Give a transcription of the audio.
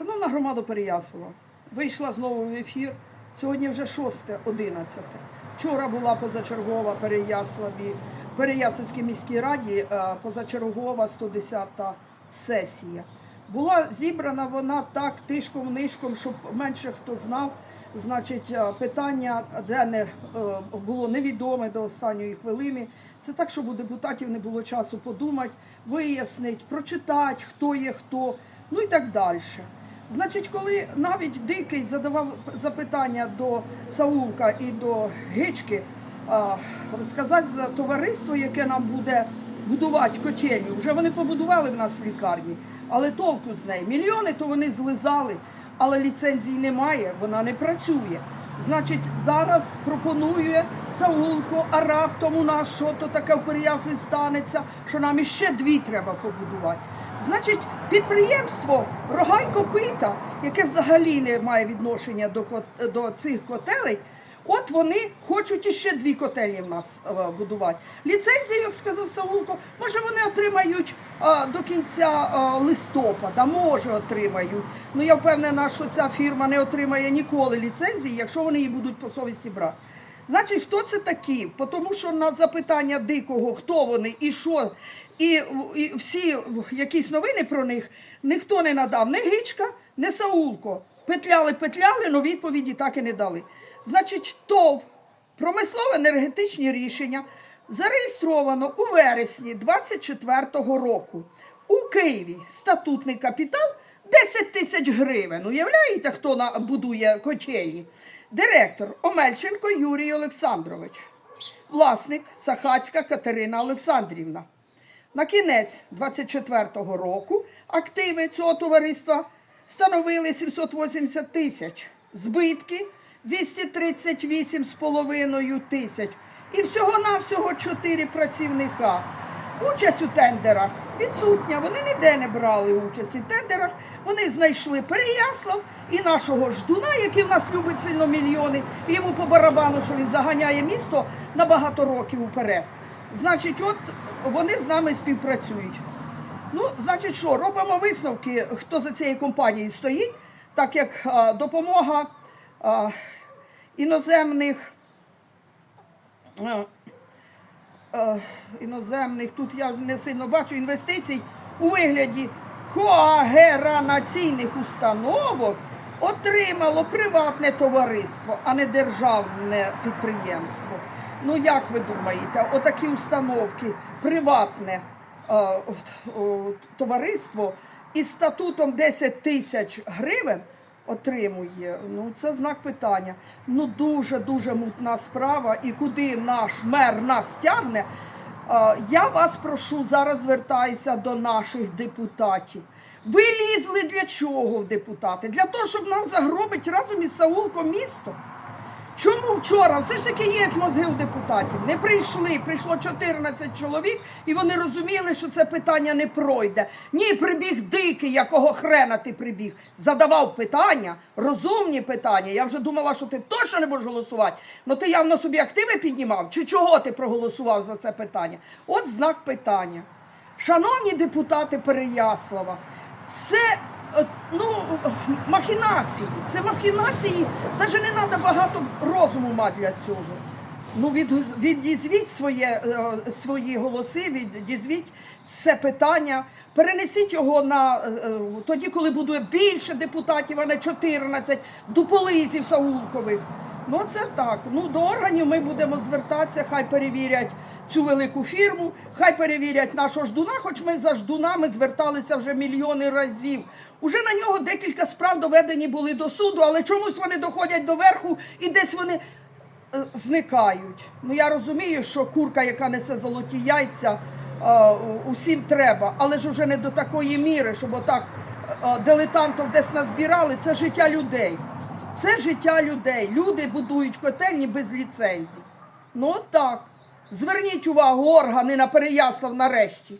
Шановна громада Переяслава, вийшла знову в ефір. Сьогодні вже 6.11. Вчора була позачергова Переяславі, Переяславській міській раді, е, позачергова 110-та сесія. Була зібрана вона так тишком-нишком, щоб менше хто знав. Значить, е, питання денне е, було невідоме до останньої хвилини. Це так, щоб у депутатів не було часу подумати, вияснити, прочитати, хто є хто, ну і так далі. Значить, коли навіть Дикий задавав запитання до Саулка і до Гички, розказати за товариство, яке нам буде будувати котельню. Вже вони побудували в нас лікарні, але толку з неї. Мільйони то вони злизали, але ліцензії немає, вона не працює. Значить, зараз пропонує Саулко, а раптом у нас що то таке в Переяславі станеться, що нам іще дві треба побудувати. Значить, підприємство Рога й Копита, яке взагалі не має відношення до, до цих котелей, от вони хочуть іще дві котельні в нас е, будувати. Ліцензію, як сказав Саулко, може вони отримають е, до кінця е, листопада, може отримають. Ну я впевнена, що ця фірма не отримає ніколи ліцензії, якщо вони її будуть по совісті брати. Значить, хто це такі? Тому що на запитання дикого, хто вони і що, і, і всі якісь новини про них ніхто не надав. Не Гичка, не Саулко. Петляли, петляли, але відповіді так і не дали. Значить, ТОВ промислове енергетичні рішення зареєстровано у вересні 24-го року. У Києві статутний капітал 10 тисяч гривень. Уявляєте, хто будує котельні? Директор Омельченко Юрій Олександрович, власник Сахацька Катерина Олександрівна. На кінець 24-го року активи цього товариства становили 780 тисяч, збитки 238,5 тисяч і всього-навсього 4 працівника. Участь у тендерах відсутня. Вони ніде не брали участь у тендерах. Вони знайшли Переяслав і нашого ждуна, який в нас любить сильно мільйони, і йому по барабану, що він заганяє місто на багато років уперед. Значить, от вони з нами співпрацюють. Ну, значить, що, робимо висновки, хто за цією компанією стоїть, так як допомога а, іноземних. а, е, іноземних, тут я не сильно бачу інвестицій у вигляді коагеранаційних установок отримало приватне товариство, а не державне підприємство. Ну як ви думаєте, отакі установки, приватне от, о, товариство із статутом 10 тисяч гривень отримує. Ну, це знак питання. Ну, дуже дуже мутна справа. І куди наш мер нас тягне. Я вас прошу, зараз звертаюся до наших депутатів. Ви лізли для чого в депутати? Для того, щоб нам загробити разом із Саулком місто. Чому вчора все ж таки є мозги у депутатів? Не прийшли, прийшло 14 чоловік, і вони розуміли, що це питання не пройде. Ні, прибіг дикий, якого хрена ти прибіг. Задавав питання, розумні питання. Я вже думала, що ти точно не будеш голосувати. Ну ти явно собі активи піднімав. Чи чого ти проголосував за це питання? От знак питання. Шановні депутати Переяслава, це ну, махінації. Це махінації, навіть не треба багато розуму мати для цього. Ну, від, відізвіть своє, е, свої голоси, відізвіть це питання, перенесіть його на е, е, тоді, коли буде більше депутатів, а не 14, до полизів Саулкових. Ну, це так. Ну, до органів ми будемо звертатися, хай перевірять цю велику фірму, хай перевірять нашого ждуна, хоч ми за ждунами зверталися вже мільйони разів. Уже на нього декілька справ доведені були до суду, але чомусь вони доходять до верху і десь вони е, зникають. Ну я розумію, що курка, яка несе золоті яйця, е, усім треба, але ж уже не до такої міри, щоб отак е, дилетантів десь назбирали. Це життя людей. Це життя людей. Люди будують котельні без ліцензій. Ну так. Зверніть увагу, органи на Переяслав нарешті.